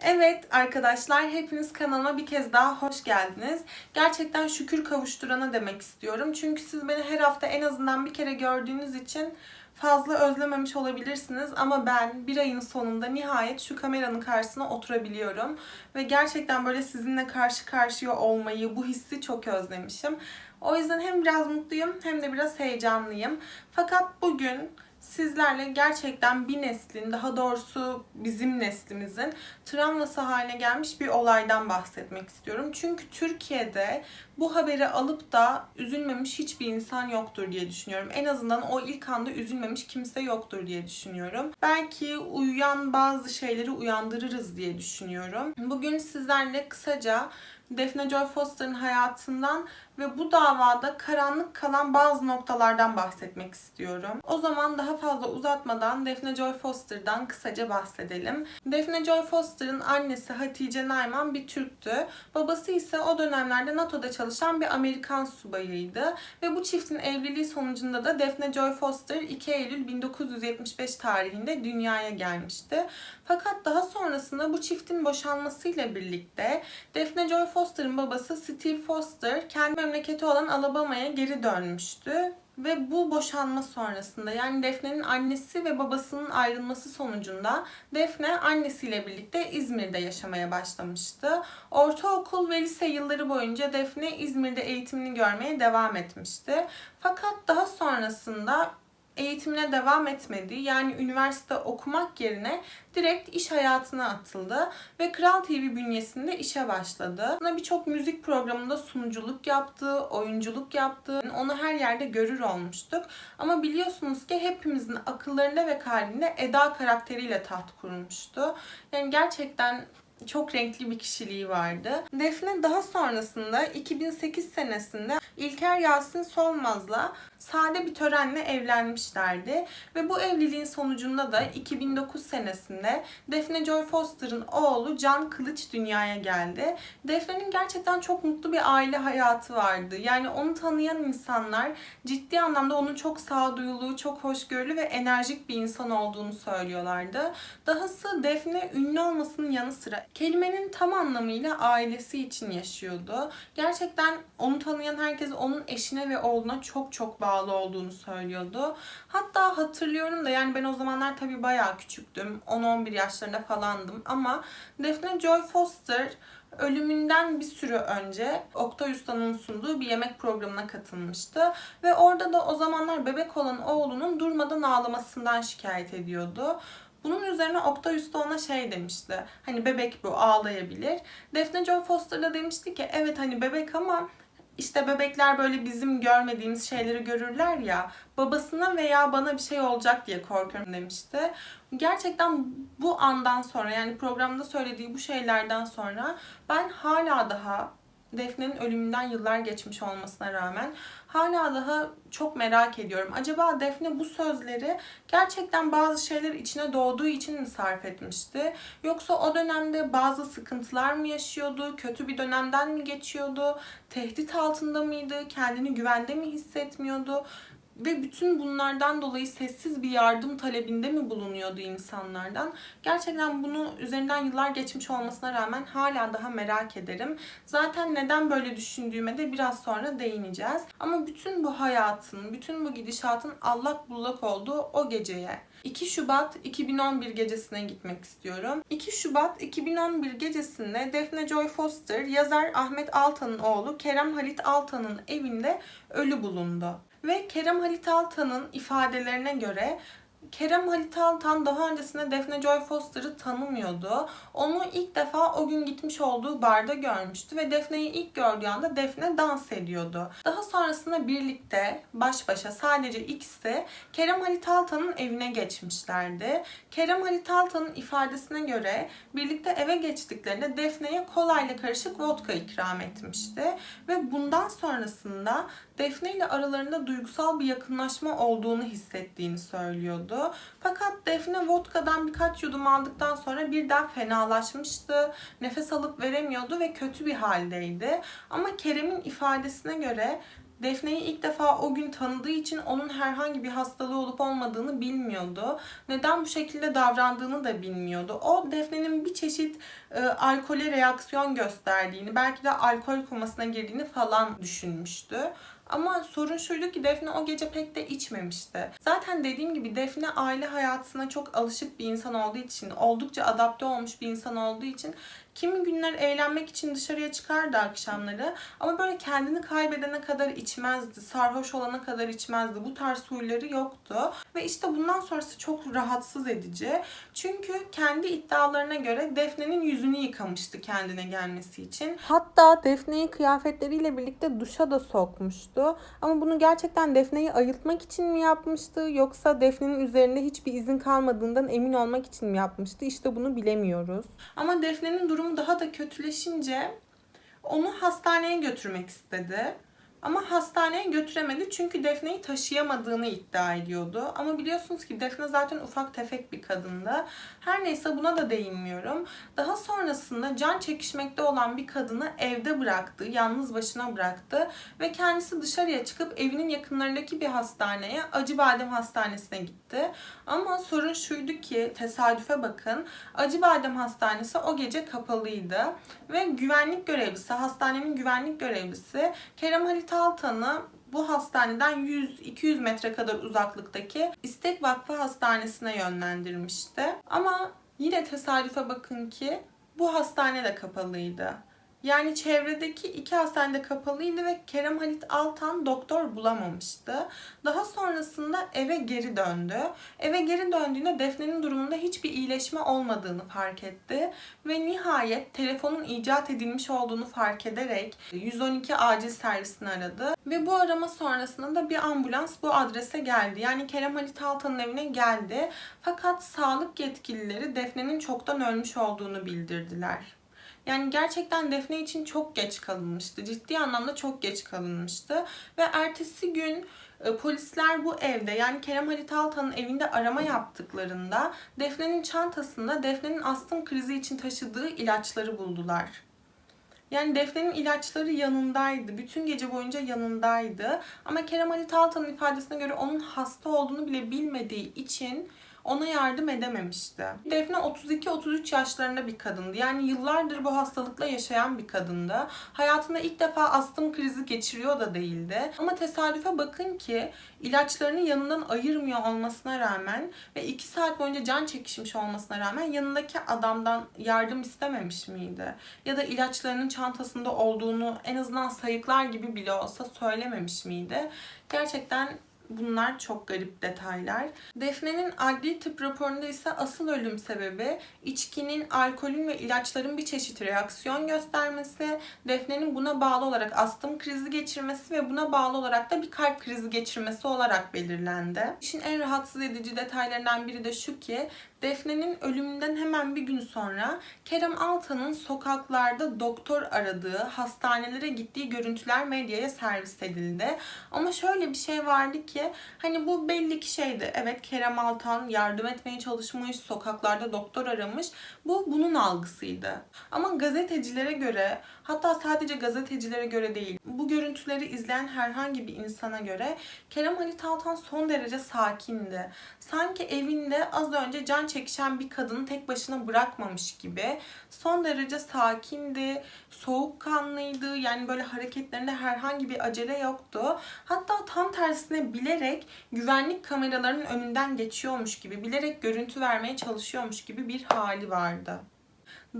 Evet arkadaşlar hepiniz kanalıma bir kez daha hoş geldiniz. Gerçekten şükür kavuşturana demek istiyorum. Çünkü siz beni her hafta en azından bir kere gördüğünüz için fazla özlememiş olabilirsiniz. Ama ben bir ayın sonunda nihayet şu kameranın karşısına oturabiliyorum. Ve gerçekten böyle sizinle karşı karşıya olmayı, bu hissi çok özlemişim. O yüzden hem biraz mutluyum hem de biraz heyecanlıyım. Fakat bugün sizlerle gerçekten bir neslin, daha doğrusu bizim neslimizin travması haline gelmiş bir olaydan bahsetmek istiyorum. Çünkü Türkiye'de bu haberi alıp da üzülmemiş hiçbir insan yoktur diye düşünüyorum. En azından o ilk anda üzülmemiş kimse yoktur diye düşünüyorum. Belki uyuyan bazı şeyleri uyandırırız diye düşünüyorum. Bugün sizlerle kısaca Daphne Joy Foster'ın hayatından ve bu davada karanlık kalan bazı noktalardan bahsetmek istiyorum. O zaman daha fazla uzatmadan Daphne Joy Foster'dan kısaca bahsedelim. Daphne Joy Foster'ın annesi Hatice Nayman bir Türktü. Babası ise o dönemlerde NATO'da çalışan bir Amerikan subayıydı. Ve bu çiftin evliliği sonucunda da Daphne Joy Foster 2 Eylül 1975 tarihinde dünyaya gelmişti. Fakat daha sonrasında bu çiftin boşanmasıyla birlikte Daphne Joy Foster'ın babası Steve Foster kendi memleketi olan Alabama'ya geri dönmüştü. Ve bu boşanma sonrasında yani Defne'nin annesi ve babasının ayrılması sonucunda Defne annesiyle birlikte İzmir'de yaşamaya başlamıştı. Ortaokul ve lise yılları boyunca Defne İzmir'de eğitimini görmeye devam etmişti. Fakat daha sonrasında eğitimine devam etmedi. Yani üniversite okumak yerine direkt iş hayatına atıldı ve Kral TV bünyesinde işe başladı. Ona birçok müzik programında sunuculuk yaptı, oyunculuk yaptı. Onu her yerde görür olmuştuk. Ama biliyorsunuz ki hepimizin akıllarında ve kalbinde Eda karakteriyle taht kurmuştu. Yani gerçekten çok renkli bir kişiliği vardı. Defne daha sonrasında 2008 senesinde İlker Yasin Solmaz'la sade bir törenle evlenmişlerdi. Ve bu evliliğin sonucunda da 2009 senesinde Defne Joy Foster'ın oğlu Can Kılıç dünyaya geldi. Defne'nin gerçekten çok mutlu bir aile hayatı vardı. Yani onu tanıyan insanlar ciddi anlamda onun çok sağduyulu, çok hoşgörülü ve enerjik bir insan olduğunu söylüyorlardı. Dahası Defne ünlü olmasının yanı sıra kelimenin tam anlamıyla ailesi için yaşıyordu. Gerçekten onu tanıyan herkes onun eşine ve oğluna çok çok bağlı olduğunu söylüyordu. Hatta hatırlıyorum da yani ben o zamanlar tabii bayağı küçüktüm. 10-11 yaşlarında falandım ama Daphne Joy Foster ölümünden bir süre önce Oktay Usta'nın sunduğu bir yemek programına katılmıştı. Ve orada da o zamanlar bebek olan oğlunun durmadan ağlamasından şikayet ediyordu. Bunun üzerine Oktay Usta ona şey demişti. Hani bebek bu ağlayabilir. Daphne Joy Foster da demişti ki evet hani bebek ama işte bebekler böyle bizim görmediğimiz şeyleri görürler ya babasına veya bana bir şey olacak diye korkuyorum demişti. Gerçekten bu andan sonra yani programda söylediği bu şeylerden sonra ben hala daha Defne'nin ölümünden yıllar geçmiş olmasına rağmen hala daha çok merak ediyorum. Acaba Defne bu sözleri gerçekten bazı şeyler içine doğduğu için mi sarf etmişti? Yoksa o dönemde bazı sıkıntılar mı yaşıyordu? Kötü bir dönemden mi geçiyordu? Tehdit altında mıydı? Kendini güvende mi hissetmiyordu? Ve bütün bunlardan dolayı sessiz bir yardım talebinde mi bulunuyordu insanlardan? Gerçekten bunu üzerinden yıllar geçmiş olmasına rağmen hala daha merak ederim. Zaten neden böyle düşündüğüme de biraz sonra değineceğiz. Ama bütün bu hayatın, bütün bu gidişatın allak bullak olduğu o geceye 2 Şubat 2011 gecesine gitmek istiyorum. 2 Şubat 2011 gecesinde Defne Joy Foster, yazar Ahmet Altan'ın oğlu Kerem Halit Altan'ın evinde ölü bulundu. Ve Kerem Halit Altan'ın ifadelerine göre Kerem Halit Altan daha öncesinde Defne Joy Foster'ı tanımıyordu. Onu ilk defa o gün gitmiş olduğu barda görmüştü ve Defne'yi ilk gördüğü anda Defne dans ediyordu. Daha sonrasında birlikte baş başa sadece ikisi Kerem Halit Altan'ın evine geçmişlerdi. Kerem Halit Altan'ın ifadesine göre birlikte eve geçtiklerinde Defne'ye kolayla karışık vodka ikram etmişti ve bundan sonrasında Defne ile aralarında duygusal bir yakınlaşma olduğunu hissettiğini söylüyordu. Fakat Defne vodkadan birkaç yudum aldıktan sonra birden fenalaşmıştı. Nefes alıp veremiyordu ve kötü bir haldeydi. Ama Kerem'in ifadesine göre Defne'yi ilk defa o gün tanıdığı için onun herhangi bir hastalığı olup olmadığını bilmiyordu. Neden bu şekilde davrandığını da bilmiyordu. O Defne'nin bir çeşit e, alkole reaksiyon gösterdiğini, belki de alkol komasına girdiğini falan düşünmüştü. Ama sorun şuydu ki Defne o gece pek de içmemişti. Zaten dediğim gibi Defne aile hayatına çok alışık bir insan olduğu için, oldukça adapte olmuş bir insan olduğu için kimi günler eğlenmek için dışarıya çıkardı akşamları ama böyle kendini kaybedene kadar içmezdi, sarhoş olana kadar içmezdi. Bu tarz huyları yoktu ve işte bundan sonrası çok rahatsız edici. Çünkü kendi iddialarına göre Defne'nin yüzünü yıkamıştı kendine gelmesi için. Hatta Defne'yi kıyafetleriyle birlikte duşa da sokmuştu. Ama bunu gerçekten Defne'yi ayıltmak için mi yapmıştı yoksa Defne'nin üzerinde hiçbir izin kalmadığından emin olmak için mi yapmıştı? İşte bunu bilemiyoruz. Ama Defne'nin durumu daha da kötüleşince onu hastaneye götürmek istedi. Ama hastaneye götüremedi çünkü Defne'yi taşıyamadığını iddia ediyordu. Ama biliyorsunuz ki Defne zaten ufak tefek bir kadındı. Her neyse buna da değinmiyorum. Daha sonrasında can çekişmekte olan bir kadını evde bıraktı, yalnız başına bıraktı ve kendisi dışarıya çıkıp evinin yakınlarındaki bir hastaneye, Acıbadem Hastanesi'ne gitti. Ama sorun şuydu ki tesadüfe bakın. Acıbadem Hastanesi o gece kapalıydı ve güvenlik görevlisi, hastanenin güvenlik görevlisi Kerem Halit Altan'ı bu hastaneden 100-200 metre kadar uzaklıktaki İstek Vakfı Hastanesi'ne yönlendirmişti. Ama yine tesadüfe bakın ki bu hastane de kapalıydı. Yani çevredeki iki hastane de kapalıydı ve Kerem Halit Altan doktor bulamamıştı. Daha sonrasında eve geri döndü. Eve geri döndüğünde Defne'nin durumunda hiçbir iyileşme olmadığını fark etti. Ve nihayet telefonun icat edilmiş olduğunu fark ederek 112 acil servisini aradı. Ve bu arama sonrasında da bir ambulans bu adrese geldi. Yani Kerem Halit Altan'ın evine geldi. Fakat sağlık yetkilileri Defne'nin çoktan ölmüş olduğunu bildirdiler. Yani gerçekten Defne için çok geç kalınmıştı. Ciddi anlamda çok geç kalınmıştı. Ve ertesi gün e, polisler bu evde yani Kerem Halit Altan'ın evinde arama yaptıklarında Defne'nin çantasında Defne'nin astım krizi için taşıdığı ilaçları buldular. Yani Defne'nin ilaçları yanındaydı. Bütün gece boyunca yanındaydı. Ama Kerem Halit Altan'ın ifadesine göre onun hasta olduğunu bile bilmediği için ona yardım edememişti. Defne 32-33 yaşlarında bir kadındı. Yani yıllardır bu hastalıkla yaşayan bir kadındı. Hayatında ilk defa astım krizi geçiriyor da değildi. Ama tesadüfe bakın ki ilaçlarını yanından ayırmıyor olmasına rağmen ve 2 saat boyunca can çekişmiş olmasına rağmen yanındaki adamdan yardım istememiş miydi? Ya da ilaçlarının çantasında olduğunu en azından sayıklar gibi bile olsa söylememiş miydi? Gerçekten Bunlar çok garip detaylar. Defne'nin adli tıp raporunda ise asıl ölüm sebebi içkinin, alkolün ve ilaçların bir çeşit reaksiyon göstermesi, Defne'nin buna bağlı olarak astım krizi geçirmesi ve buna bağlı olarak da bir kalp krizi geçirmesi olarak belirlendi. İşin en rahatsız edici detaylarından biri de şu ki Defne'nin ölümünden hemen bir gün sonra Kerem Altan'ın sokaklarda doktor aradığı, hastanelere gittiği görüntüler medyaya servis edildi. Ama şöyle bir şey vardı ki hani bu belli ki şeydi. Evet Kerem Altan yardım etmeye çalışmış, sokaklarda doktor aramış. Bu bunun algısıydı. Ama gazetecilere göre hatta sadece gazetecilere göre değil bu görüntüleri izleyen herhangi bir insana göre Kerem Halit Altan son derece sakindi. Sanki evinde az önce can çekişen bir kadını tek başına bırakmamış gibi son derece sakindi, soğukkanlıydı. Yani böyle hareketlerinde herhangi bir acele yoktu. Hatta tam tersine bilerek güvenlik kameralarının önünden geçiyormuş gibi, bilerek görüntü vermeye çalışıyormuş gibi bir hali vardı.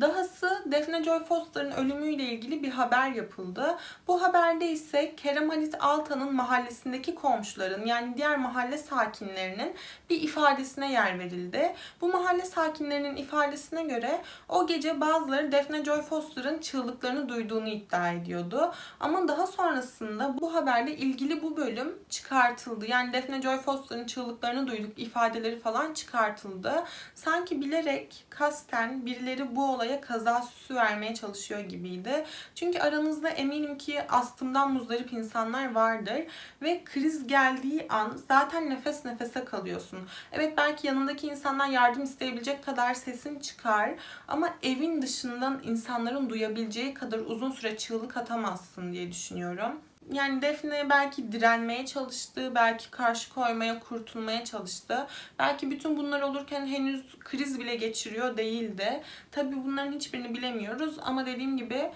Dahası Defne Joy Foster'ın ölümüyle ilgili bir haber yapıldı. Bu haberde ise Kerem Halit Altan'ın mahallesindeki komşuların yani diğer mahalle sakinlerinin bir ifadesine yer verildi. Bu mahalle sakinlerinin ifadesine göre o gece bazıları Defne Joy Foster'ın çığlıklarını duyduğunu iddia ediyordu. Ama daha sonrasında bu haberle ilgili bu bölüm çıkartıldı. Yani Defne Joy Foster'ın çığlıklarını duyduk ifadeleri falan çıkartıldı. Sanki bilerek kasten birileri bu olaya kaza süsü vermeye çalışıyor gibiydi. Çünkü aranızda eminim ki astımdan muzdarip insanlar vardır ve kriz geldiği an zaten nefes nefese kalıyorsun. Evet belki yanındaki insandan yardım isteyebilecek kadar sesin çıkar ama evin dışından insanların duyabileceği kadar uzun süre çığlık atamazsın diye düşünüyorum. Yani Defne belki direnmeye çalıştı, belki karşı koymaya, kurtulmaya çalıştı. Belki bütün bunlar olurken henüz kriz bile geçiriyor değildi. Tabii bunların hiçbirini bilemiyoruz ama dediğim gibi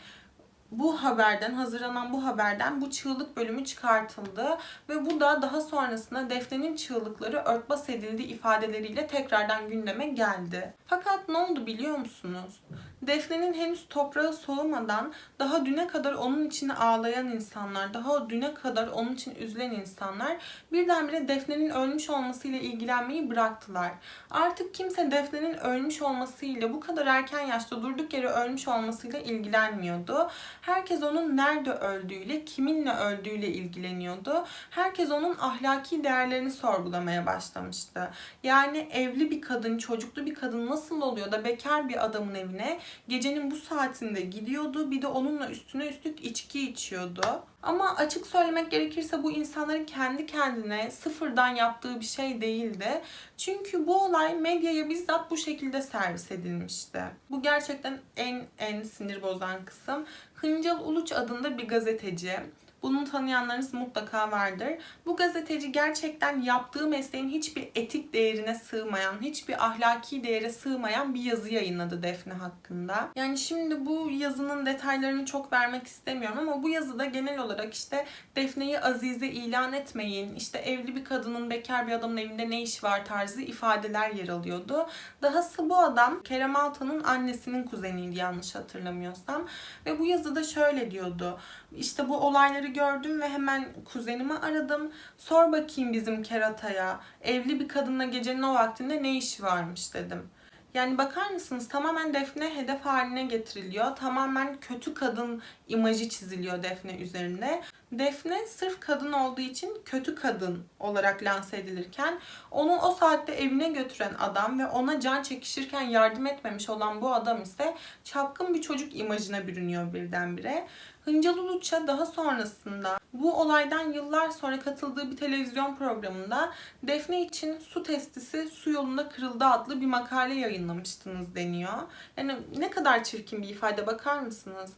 bu haberden, hazırlanan bu haberden bu çığlık bölümü çıkartıldı ve bu da daha sonrasında Defne'nin çığlıkları örtbas edildi ifadeleriyle tekrardan gündeme geldi. Fakat ne oldu biliyor musunuz? Defne'nin henüz toprağı soğumadan daha düne kadar onun için ağlayan insanlar, daha düne kadar onun için üzülen insanlar birdenbire Defne'nin ölmüş olmasıyla ilgilenmeyi bıraktılar. Artık kimse Defne'nin ölmüş olmasıyla bu kadar erken yaşta durduk yere ölmüş olmasıyla ilgilenmiyordu. Herkes onun nerede öldüğüyle, kiminle öldüğüyle ilgileniyordu. Herkes onun ahlaki değerlerini sorgulamaya başlamıştı. Yani evli bir kadın, çocuklu bir kadın nasıl oluyor da bekar bir adamın evine gecenin bu saatinde gidiyordu. Bir de onunla üstüne üstlük içki içiyordu. Ama açık söylemek gerekirse bu insanların kendi kendine sıfırdan yaptığı bir şey değildi. Çünkü bu olay medyaya bizzat bu şekilde servis edilmişti. Bu gerçekten en en sinir bozan kısım. Hıncal Uluç adında bir gazeteci. Bunu tanıyanlarınız mutlaka vardır. Bu gazeteci gerçekten yaptığı mesleğin hiçbir etik değerine sığmayan, hiçbir ahlaki değere sığmayan bir yazı yayınladı Defne hakkında. Yani şimdi bu yazının detaylarını çok vermek istemiyorum ama bu yazıda genel olarak işte Defne'yi Azize ilan etmeyin, işte evli bir kadının bekar bir adamın evinde ne iş var tarzı ifadeler yer alıyordu. Dahası bu adam Kerem Altan'ın annesinin kuzeniydi yanlış hatırlamıyorsam. Ve bu yazıda şöyle diyordu. İşte bu olayları gördüm ve hemen kuzenimi aradım. Sor bakayım bizim kerataya. Evli bir kadınla gecenin o vaktinde ne işi varmış dedim. Yani bakar mısınız tamamen Defne hedef haline getiriliyor. Tamamen kötü kadın imajı çiziliyor Defne üzerinde. Defne sırf kadın olduğu için kötü kadın olarak lanse edilirken onu o saatte evine götüren adam ve ona can çekişirken yardım etmemiş olan bu adam ise çapkın bir çocuk imajına bürünüyor birdenbire. Hıncal Uluç'a daha sonrasında bu olaydan yıllar sonra katıldığı bir televizyon programında Defne için su testisi su yolunda kırıldı adlı bir makale yayınlamıştınız deniyor. Yani ne kadar çirkin bir ifade bakar mısınız?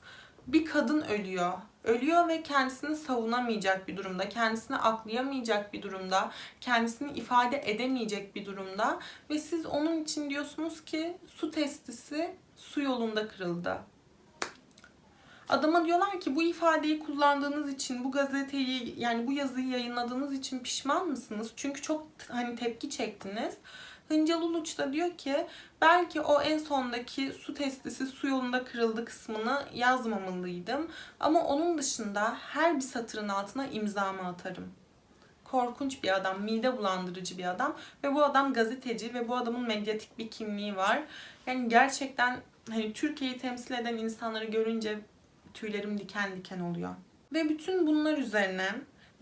Bir kadın ölüyor. Ölüyor ve kendisini savunamayacak bir durumda, kendisini aklayamayacak bir durumda, kendisini ifade edemeyecek bir durumda ve siz onun için diyorsunuz ki su testisi su yolunda kırıldı. Adama diyorlar ki bu ifadeyi kullandığınız için, bu gazeteyi yani bu yazıyı yayınladığınız için pişman mısınız? Çünkü çok hani tepki çektiniz. Hıncal Uluç da diyor ki belki o en sondaki su testisi su yolunda kırıldı kısmını yazmamalıydım. Ama onun dışında her bir satırın altına imzamı atarım. Korkunç bir adam, mide bulandırıcı bir adam ve bu adam gazeteci ve bu adamın medyatik bir kimliği var. Yani gerçekten hani Türkiye'yi temsil eden insanları görünce tüylerim diken diken oluyor. Ve bütün bunlar üzerine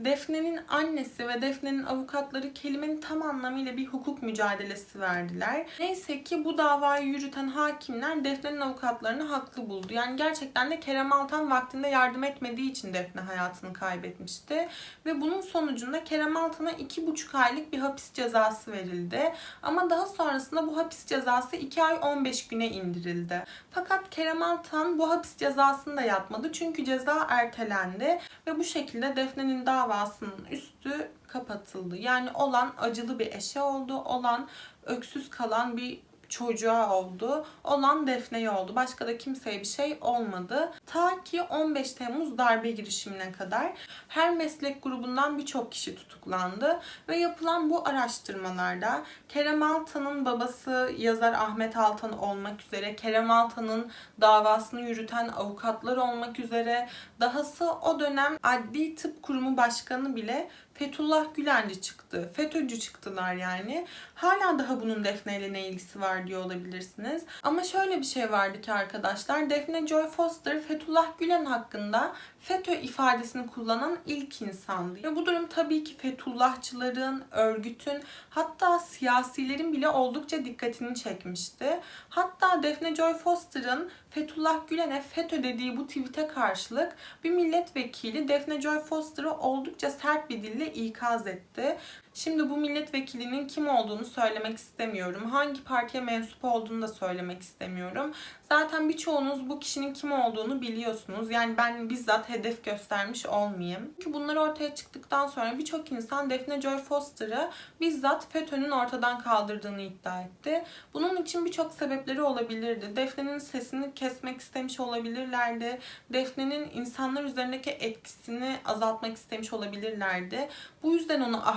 Defne'nin annesi ve Defne'nin avukatları kelimenin tam anlamıyla bir hukuk mücadelesi verdiler. Neyse ki bu davayı yürüten hakimler Defne'nin avukatlarını haklı buldu. Yani gerçekten de Kerem Altan vaktinde yardım etmediği için Defne hayatını kaybetmişti. Ve bunun sonucunda Kerem Altan'a iki buçuk aylık bir hapis cezası verildi. Ama daha sonrasında bu hapis cezası 2 ay 15 güne indirildi. Fakat Kerem Altan bu hapis cezasını da yatmadı. Çünkü ceza ertelendi ve bu şekilde Defne'nin davası davasının üstü kapatıldı. Yani olan acılı bir eşe oldu. Olan öksüz kalan bir çocuğa oldu. Olan Defne'ye oldu. Başka da kimseye bir şey olmadı. Ta ki 15 Temmuz darbe girişimine kadar her meslek grubundan birçok kişi tutuklandı ve yapılan bu araştırmalarda Kerem Altan'ın babası yazar Ahmet Altan olmak üzere, Kerem Altan'ın davasını yürüten avukatlar olmak üzere, dahası o dönem Adli Tıp Kurumu Başkanı bile Fethullah Gülenci çıktı. FETÖ'cü çıktılar yani. Hala daha bunun Defne ile ne ilgisi var diyor olabilirsiniz. Ama şöyle bir şey vardı ki arkadaşlar. Defne Joy Foster Fethullah Gülen hakkında FETÖ ifadesini kullanan ilk insandı. Ve bu durum tabii ki Fethullahçıların, örgütün hatta siyasilerin bile oldukça dikkatini çekmişti. Hatta Defne Joy Foster'ın Fethullah Gülen'e FETÖ dediği bu tweet'e karşılık bir milletvekili Defne Joy Foster'ı oldukça sert bir dille ikaz etti. Şimdi bu milletvekilinin kim olduğunu söylemek istemiyorum. Hangi partiye mensup olduğunu da söylemek istemiyorum. Zaten birçoğunuz bu kişinin kim olduğunu biliyorsunuz. Yani ben bizzat hedef göstermiş olmayayım. Çünkü bunlar ortaya çıktıktan sonra birçok insan Defne Joy Foster'ı bizzat FETÖ'nün ortadan kaldırdığını iddia etti. Bunun için birçok sebepleri olabilirdi. Defne'nin sesini kesmek istemiş olabilirlerdi. Defne'nin insanlar üzerindeki etkisini azaltmak istemiş olabilirlerdi. Bu yüzden onu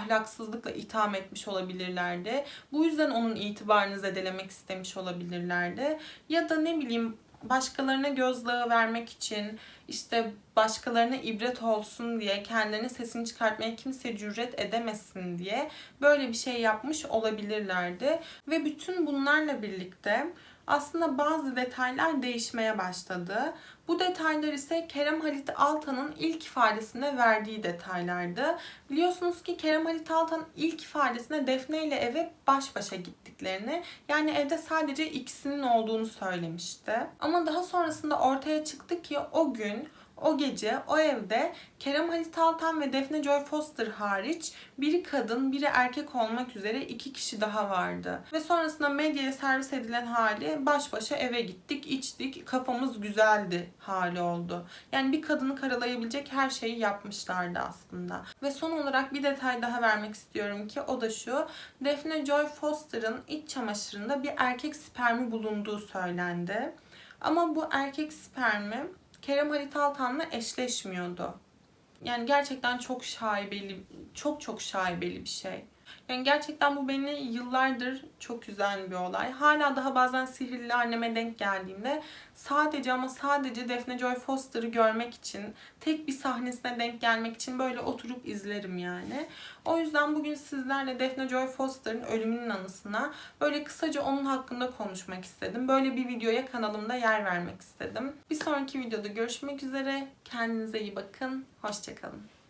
ahlaksızlıkla itham etmiş olabilirlerdi. Bu yüzden onun itibarını zedelemek istemiş olabilirlerdi. Ya da ne bileyim başkalarına gözdağı vermek için işte başkalarına ibret olsun diye kendilerine sesini çıkartmaya kimse cüret edemesin diye böyle bir şey yapmış olabilirlerdi. Ve bütün bunlarla birlikte aslında bazı detaylar değişmeye başladı. Bu detaylar ise Kerem Halit Altan'ın ilk ifadesinde verdiği detaylardı. Biliyorsunuz ki Kerem Halit Altan ilk ifadesinde Defne ile eve baş başa gittiklerini yani evde sadece ikisinin olduğunu söylemişti. Ama daha sonrasında ortaya çıktı ki o gün o gece o evde Kerem Halit Altan ve Defne Joy Foster hariç biri kadın biri erkek olmak üzere iki kişi daha vardı. Ve sonrasında medyaya servis edilen hali baş başa eve gittik içtik kafamız güzeldi hali oldu. Yani bir kadını karalayabilecek her şeyi yapmışlardı aslında. Ve son olarak bir detay daha vermek istiyorum ki o da şu. Defne Joy Foster'ın iç çamaşırında bir erkek spermi bulunduğu söylendi. Ama bu erkek spermi Kerem Halit Altan'la eşleşmiyordu. Yani gerçekten çok şaibeli, çok çok şaibeli bir şey. Yani gerçekten bu beni yıllardır çok üzen bir olay. Hala daha bazen sihirli anneme denk geldiğimde sadece ama sadece Defne Joy Foster'ı görmek için, tek bir sahnesine denk gelmek için böyle oturup izlerim yani. O yüzden bugün sizlerle Defne Joy Foster'ın ölümünün anısına böyle kısaca onun hakkında konuşmak istedim. Böyle bir videoya kanalımda yer vermek istedim. Bir sonraki videoda görüşmek üzere. Kendinize iyi bakın. Hoşçakalın.